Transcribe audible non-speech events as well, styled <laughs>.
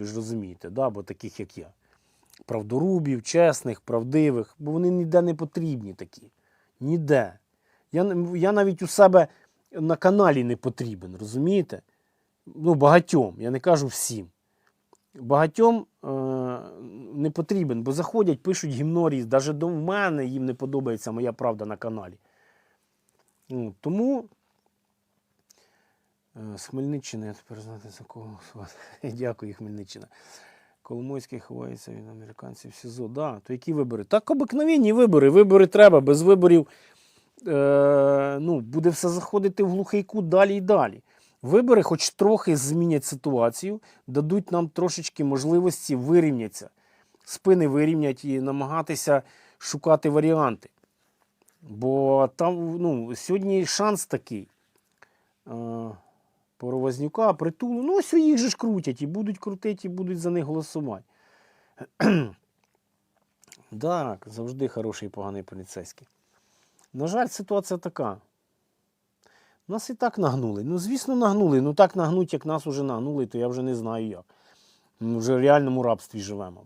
ви ж розумієте, да? бо таких як я. Правдорубів, чесних, правдивих, бо вони ніде не потрібні такі. Ніде. Я, я навіть у себе на каналі не потрібен, розумієте? Ну, багатьом, я не кажу всім. Багатьом е, не потрібен, бо заходять, пишуть гімнорії, навіть до мене їм не подобається моя правда на каналі. Тому з Хмельниччини, я тепер знати за кого голосувати. <laughs> Дякую, Хмельниччина. Коломойський ховається від американців в СІЗО. Да, то які вибори? Так обикновенні вибори. Вибори треба. Без виборів е, ну, буде все заходити в глухий кут далі і далі. Вибори, хоч трохи змінять ситуацію, дадуть нам трошечки можливості вирівнятися, спини вирівнять і намагатися шукати варіанти. Бо там ну, сьогодні шанс такий. Е, Повознюка, притулу. Ну, ось їх же ж крутять, і будуть крутити, і будуть за них голосувати. <clears throat> так, завжди хороший і поганий поліцейський. На жаль, ситуація така. Нас і так нагнули. Ну, звісно, нагнули. Ну так нагнуть, як нас уже нагнули, то я вже не знаю як. Ми вже в реальному рабстві живемо.